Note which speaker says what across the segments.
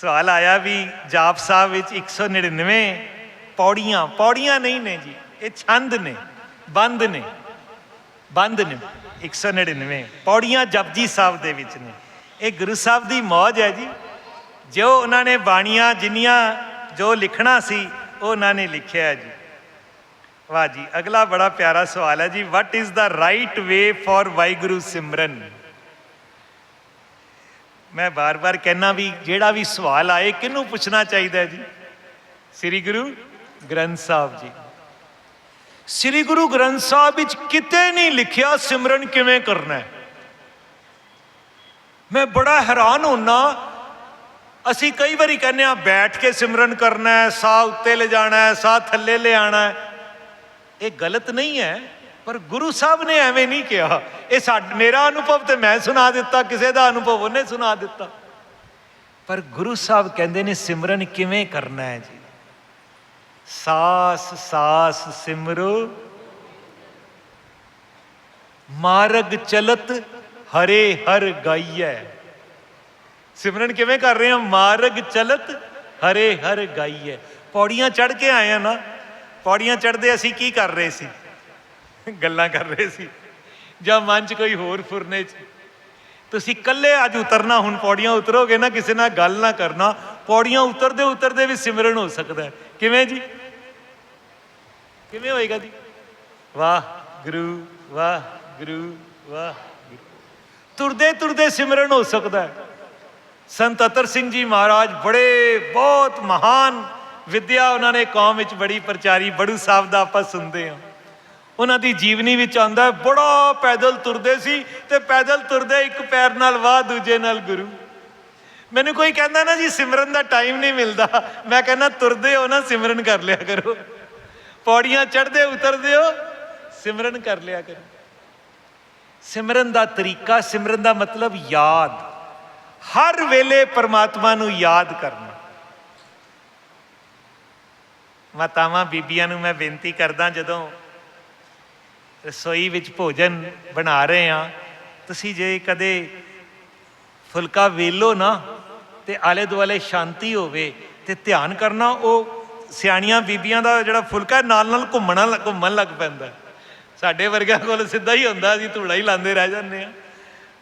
Speaker 1: ਸਵਾਲ ਆਇਆ ਵੀ ਜਾਪ ਸਾਹਿਬ ਵਿੱਚ 199 ਪੌੜੀਆਂ ਪੌੜੀਆਂ ਨਹੀਂ ਨੇ ਜੀ, ਇਹ ਛੰਦ ਨੇ, ਬੰਦ ਨੇ ਬੰਦ ਨੇ 199 ਪੌੜੀਆਂ ਜਪਜੀ ਸਾਹਿਬ ਦੇ ਵਿੱਚ ਨੇ। ਇਹ ਗੁਰੂ ਸਾਹਿਬ ਦੀ ਮੌਜ ਹੈ ਜੀ। ਜੋ ਉਹਨਾਂ ਨੇ ਬਾਣੀਆਂ ਜਿੰਨੀਆਂ ਜੋ ਲਿਖਣਾ ਸੀ, ਉਹ ਉਹਨਾਂ ਨੇ ਲਿਖਿਆ ਜੀ। ਵਾਹ ਜੀ, ਅਗਲਾ ਬੜਾ ਪਿਆਰਾ ਸਵਾਲ ਹੈ ਜੀ। What is the right way for Waheguru ਸਿਮਰਨ ਮੈਂ ਬਾਰ-ਬਾਰ ਕਹਿਣਾ ਵੀ ਜਿਹੜਾ ਵੀ ਸਵਾਲ ਆਏ, ਕਿਹਨੂੰ ਪੁੱਛਣਾ ਚਾਹੀਦਾ ਜੀ? ਸ੍ਰੀ ਗੁਰੂ ਗ੍ਰੰਥ ਸਾਹਿਬ ਜੀ। ਸ੍ਰੀ ਗੁਰੂ ਗ੍ਰੰਥ ਸਾਹਿਬ ਵਿੱਚ ਕਿਤੇ ਨਹੀਂ ਲਿਖਿਆ ਸਿਮਰਨ ਕਿਵੇਂ ਕਰਨਾ ਹੈ। ਮੈਂ ਬੜਾ ਹੈਰਾਨ ਹੁੰਨਾ, ਅਸੀਂ ਕਈ ਵਾਰੀ ਕਹਿੰਦੇ ਆ ਬੈਠ ਕੇ ਸਿਮਰਨ ਕਰਨਾ ਹੈ, ਸਾਹ ਉੱਤੇ ਲੈ ਜਾਣਾ ਹੈ, ਸਾਹ ਥੱਲੇ ਲੈ ਆਣਾ ਹੈ। ਇਹ ਗਲਤ ਨਹੀਂ ਹੈ। ਪਰ ਗੁਰੂ ਸਾਹਿਬ ਨੇ ਐਵੇਂ ਨਹੀਂ ਕਿਹਾ। ਇਹ ਸਾਡ, ਮੇਰਾ ਅਨੁਭਵ ਤੇ ਮੈਂ ਸੁਣਾ ਦਿੱਤਾ, ਕਿਸੇ ਦਾ ਅਨੁਭਵ ਉਹਨੇ ਸੁਣਾ ਦਿੱਤਾ। ਪਰ ਗੁਰੂ ਸਾਹਿਬ ਕਹਿੰਦੇ ਨੇ, ਸਿਮਰਨ ਕਿਵੇਂ ਕਰਨਾ ਹੈ ਜੀ? ਸਾਸ ਸਾਸ ਸਿਮਰੋ। ਮਾਰਗ ਚਲਤ ਹਰੇ ਹਰ ਗਾਈਐ। ਸਿਮਰਨ ਕਿਵੇਂ ਕਰ ਰਹੇ ਹਾਂ? ਮਾਰਗ ਚਲਤ ਹਰੇ ਹਰ ਗਾਈਐ। ਪੌੜੀਆਂ ਚੜ ਕੇ ਆਏ ਆ ਨਾ। ਪੌੜੀਆਂ ਚੜਦੇ ਅਸੀਂ ਕੀ ਕਰ ਰਹੇ ਸੀ? ਗੱਲਾਂ ਕਰ ਰਹੇ ਸੀ। ਜਾਂ ਮਨ 'ਚ ਕੋਈ ਹੋਰ ਫੁਰਨੇ 'ਚ। ਤੁਸੀਂ ਇਕੱਲੇ ਅੱਜ ਉਤਰਨਾ, ਹੁਣ ਪੌੜੀਆਂ ਉਤਰੋਗੇ ਨਾ, ਕਿਸੇ ਨਾਲ ਗੱਲ ਨਾ ਕਰਨਾ। ਪੌੜੀਆਂ ਉਤਰਦੇ ਉਤਰਦੇ ਵੀ ਸਿਮਰਨ ਹੋ ਸਕਦਾ ਕਿਵੇਂ ਜੀ? ਕਿਵੇਂ ਹੋਏਗਾ ਜੀ? ਵਾਹ, ਗੁਰੂ ਵਾਹ ਗੁਰੂ ਵਾਹ, ਗੁਰੂ। ਤੁਰਦੇ ਤੁਰਦੇ ਸਿਮਰਨ ਹੋ ਸਕਦਾ ਸੰਤ ਅਤਰ ਸਿੰਘ ਜੀ ਮਹਾਰਾਜ ਬੜੇ ਬਹੁਤ ਮਹਾਨ ਵਿਦਿਆ ਉਹਨਾਂ ਨੇ ਕੌਮ ਵਿੱਚ ਬੜੀ ਪ੍ਰਚਾਰੀ, ਬੜੂ ਸਾਹਿਬ ਦਾ ਆਪਾਂ ਸੁਣਦੇ ਹਾਂ। ਉਹਨਾਂ ਦੀ ਜੀਵਨੀ ਵਿੱਚ ਆਉਂਦਾ ਬੜਾ ਪੈਦਲ ਤੁਰਦੇ ਸੀ ਤੇ ਪੈਦਲ ਤੁਰਦੇ ਇੱਕ ਪੈਰ ਨਾਲ ਵਾਹ, ਦੂਜੇ ਨਾਲ ਗੁਰੂ। ਮੈਨੂੰ ਕੋਈ ਕਹਿੰਦਾ ਨਾ ਜੀ, ਸਿਮਰਨ ਦਾ ਟਾਈਮ ਨਹੀਂ ਮਿਲਦਾ। ਮੈਂ ਕਹਿੰਦਾ, ਤੁਰਦੇ ਹੋ ਨਾ, ਸਿਮਰਨ ਕਰ ਲਿਆ ਕਰੋ। ਪੌੜੀਆਂ ਚੜ੍ਹਦੇ, ਉਤਰਦੇ ਹੋ, ਸਿਮਰਨ ਕਰ ਲਿਆ ਕਰੋ। ਸਿਮਰਨ ਦਾ ਤਰੀਕਾ, ਸਿਮਰਨ ਦਾ ਮਤਲਬ ਯਾਦ। ਹਰ ਵੇਲੇ ਪਰਮਾਤਮਾ ਨੂੰ ਯਾਦ ਕਰਨਾ। ਮਾਤਾਵਾਂ, ਬੀਬੀਆਂ ਨੂੰ ਮੈਂ ਬੇਨਤੀ ਕਰਦਾ, ਜਦੋਂ ਰਸੋਈ ਵਿੱਚ ਭੋਜਨ ਬਣਾ ਰਹੇ ਆ ਤੁਸੀਂ ਜੇ ਕਦੇ ਫੁਲਕਾ ਵੇਲੋ ਨਾ, ਤੇ ਆਲੇ ਦੁਆਲੇ ਸ਼ਾਂਤੀ ਹੋਵੇ ਤੇ ਧਿਆਨ ਕਰਨਾ, ਉਹ ਸਿਆਣੀਆਂ ਬੀਬੀਆਂ ਦਾ ਜਿਹੜਾ ਫੁਲਕਾ ਨਾਲ ਨਾਲ ਘੁੰਮਣਾ ਘੁੰਮਣ ਲੱਗ ਪੈਂਦਾ। ਸਾਡੇ ਵਰਗਿਆਂ ਕੋਲ ਸਿੱਧਾ ਹੀ ਹੁੰਦਾ, ਅਸੀਂ ਧੂੜਾ ਹੀ ਲਾਉਂਦੇ ਰਹਿ ਜਾਂਦੇ ਆ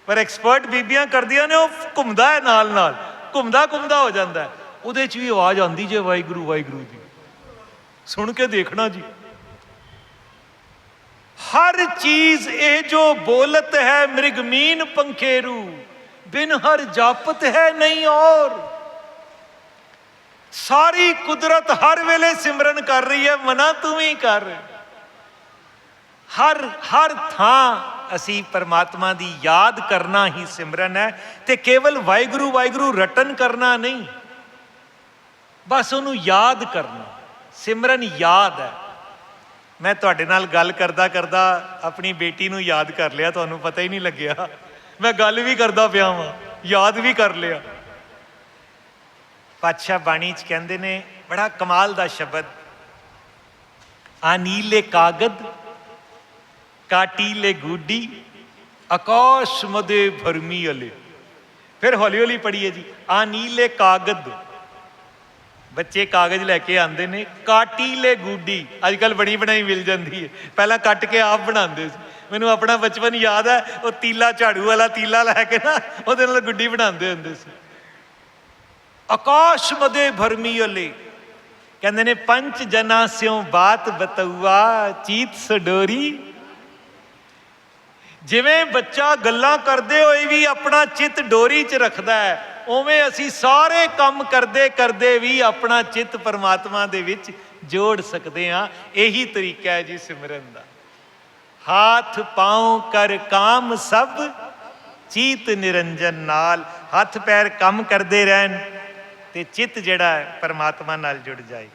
Speaker 1: ਪਰ ਐਕਸਪਰਟ ਬੀਬੀਆਂ ਕਰਦੀਆਂ ਨੇ, ਉਹ ਘੁੰਮਦਾ ਹੈ ਨਾਲ ਨਾਲ ਘੁੰਮਦਾ ਘੁੰਮਦਾ ਹੋ। ਜਾਂਦਾ ਉਹਦੇ 'ਚ ਵੀ ਆਵਾਜ਼ ਆਉਂਦੀ ਜੇ ਵਾਹਿਗੁਰੂ ਵਾਹਿਗੁਰੂ ਜੀ। ਸੁਣ ਕੇ ਦੇਖਣਾ ਜੀ। ਹਰ ਚੀਜ਼ ਇਹ ਜੋ ਬੋਲਤ ਹੈ ਮ੍ਰਿਗਮੀਨ ਪੰਖੇਰੂ, ਬਿਨ ਹਰ ਜਾਪਤ ਹੈ ਨਹੀਂ ਔਰ। ਸਾਰੀ ਕੁਦਰਤ ਹਰ ਵੇਲੇ ਸਿਮਰਨ ਕਰ ਰਹੀ ਹੈ, ਮਨਾ ਤੂੰ ਵੀ ਕਰ। ਹਰ ਹਰ ਥਾਂ ਅਸੀਂ ਪਰਮਾਤਮਾ ਦੀ ਯਾਦ ਕਰਨਾ ਹੀ ਸਿਮਰਨ ਹੈ ਤੇ ਕੇਵਲ ਵਾਹਿਗੁਰੂ ਵਾਹਿਗੁਰੂ ਰਟਨ ਕਰਨਾ ਨਹੀਂ। ਬਸ ਉਹਨੂੰ ਯਾਦ ਕਰਨਾ। ਸਿਮਰਨ ਯਾਦ ਹੈ। ਮੈਂ ਤੁਹਾਡੇ ਨਾਲ ਗੱਲ ਕਰਦਾ ਕਰਦਾ ਆਪਣੀ ਬੇਟੀ ਨੂੰ ਯਾਦ ਕਰ ਲਿਆ, ਤੁਹਾਨੂੰ ਪਤਾ ਹੀ ਨਹੀਂ ਲੱਗਿਆ। ਮੈਂ ਗੱਲ ਵੀ ਕਰਦਾ ਪਿਆ ਵਾਂ, ਯਾਦ ਵੀ ਕਰ ਲਿਆ। ਪਾਤਸ਼ਾਹ ਬਾਣੀ ਚ ਕਹਿੰਦੇ ਨੇ, ਬੜਾ ਕਮਾਲ ਦਾ ਸ਼ਬਦ। ਆ ਨੀਲੇ ਕਾਗਦ, ਕਾਟੀਲੇ ਗੂਡੀ, ਆਕਾਸ਼ ਮਦੇ ਭਰਮੀ ਅਲੇ। ਫਿਰ ਹੌਲੀ ਹੌਲੀ ਪੜੀਏ ਜੀ, ਆ ਨੀਲੇ ਕਾਗਦ ਬੱਚੇ ਕਾਗਜ਼ ਲੈ ਕੇ ਆਉਂਦੇ ਨੇ, ਕਾਟੀਲੇ ਗੂਡੀ। ਅੱਜ ਕੱਲ ਬਣੀ ਬਣਾਈ ਮਿਲ ਜਾਂਦੀ ਹੈ। ਪਹਿਲਾਂ ਕੱਟ ਕੇ ਆਪ ਬਣਾਉਂਦੇ ਸੀ। ਮੈਨੂੰ ਆਪਣਾ ਬਚਪਨ ਯਾਦ ਹੈ, ਉਹ ਤੀਲਾ ਝਾੜੂ ਵਾਲਾ ਤੀਲਾ ਲੈ ਕੇ ਨਾ, ਉਹਦੇ ਨਾਲ ਗੁੱਡੀ ਬਣਾਉਂਦੇ ਹੁੰਦੇ ਸੀ। ਆਕਾਸ਼ ਮਦੇ ਭਰਮੀ ਅਲੇ। ਕਹਿੰਦੇ ਨੇ, ਪੰਜ ਜਨਾ ਸਿਉ ਬਾਤ ਬਤਉਆ ਚੀਤ ਸਡੋਰੀ। ਜਿਵੇਂ ਬੱਚਾ ਗੱਲਾਂ ਕਰਦੇ ਹੋਏ ਵੀ ਆਪਣਾ ਚਿੱਤ ਡੋਰੀ 'ਚ ਰੱਖਦਾ ਹੈ ਉਵੇਂ ਅਸੀਂ ਸਾਰੇ ਕੰਮ ਕਰਦੇ ਕਰਦੇ ਵੀ ਆਪਣਾ ਚਿੱਤ ਪਰਮਾਤਮਾ ਦੇ ਵਿੱਚ ਜੋੜ ਸਕਦੇ ਹਾਂ। ਇਹੀ ਤਰੀਕਾ ਹੈ ਜੀ ਸਿਮਰਨ ਦਾ। ਹਾਥ ਪਾਉ ਕਰ ਕਾਮ ਸਭ, ਚੀਤ ਨਿਰੰਜਨ ਨਾਲ। ਹੱਥ ਪੈਰ ਕੰਮ ਕਰਦੇ ਰਹਿਣ ਤੇ ਚਿੱਤ ਜਿਹੜਾ ਹੈ ਪਰਮਾਤਮਾ ਨਾਲ ਜੁੜ ਜਾਏ।